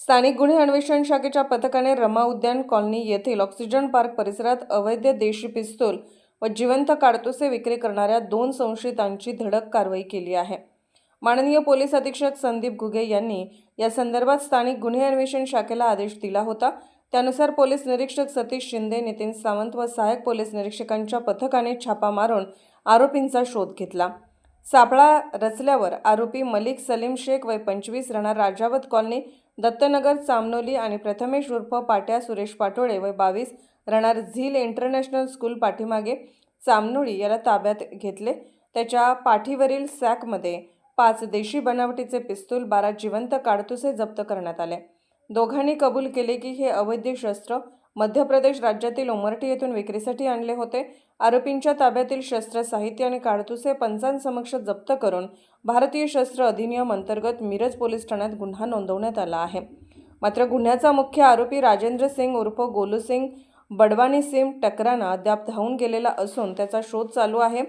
स्थानिक गुन्हे अन्वेषण शाखेच्या पथकाने रमा उद्यान कॉलनी येथील ऑक्सिजन पार्क परिसरात अवैध देशी पिस्तूल व जिवंत काडतुसे विक्री करणाऱ्या दोन संशयितांची धडक कारवाई केली आहे. माननीय पोलीस अधीक्षक संदीप घुगे यांनी या संदर्भात स्थानिक गुन्हे अन्वेषण शाखेला आदेश दिला होता. त्यानुसार पोलीस निरीक्षक सतीश शिंदे नितीन सावंत व सहाय्यक पोलीस निरीक्षकांच्या पथकाने छापा मारून आरोपींचा शोध घेतला. सापळा रचल्यावर आरोपी मलिक सलीम शेख वय पंचवीस राहणार राजावत कॉलनी दत्तनगर चामनोली आणि प्रथमेश उर्फ पाट्या सुरेश पाटोळे वय बावीस राहणार झील इंटरनॅशनल स्कूल पाठीमागे चामनोळी याला ताब्यात घेतले. त्याच्या पाठीवरील सॅकमध्ये पाच देशी बनावटीचे पिस्तूल बारा जिवंत काडतुसे जप्त करण्यात आले. दोघांनी कबूल केले की हे अवैध शस्त्र मध्य प्रदेश राज्यातील उमरठी येथून विक्रीसाठी आणले होते. आरोपींच्या ताब्यातील शस्त्र साहित्य आणि काडतुसे पंचांसमक्ष जप्त करून भारतीय शस्त्र अधिनियम अंतर्गत मिरज पोलीस ठाण्यात गुन्हा नोंदवण्यात आला आहे. मात्र गुन्ह्याचा मुख्य आरोपी राजेंद्र सिंग उर्फ गोलू सिंग बडवानी सिंग टकराना अद्याप धावून गेलेला असून त्याचा शोध चालू आहे.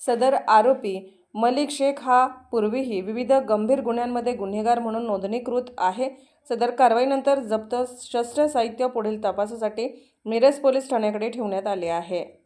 सदर आरोपी मलिक शेख हा पूर्वीही विविध गंभीर गुन्ह्यांमध्ये गुन्हेगार म्हणून नोंदणीकृत आहे. सदर कारवाईनंतर जप्त शस्त्र साहित्य पुढील तपासासाठी मिरज पोलीस ठाण्याकडे ठेवण्यात आले आहे.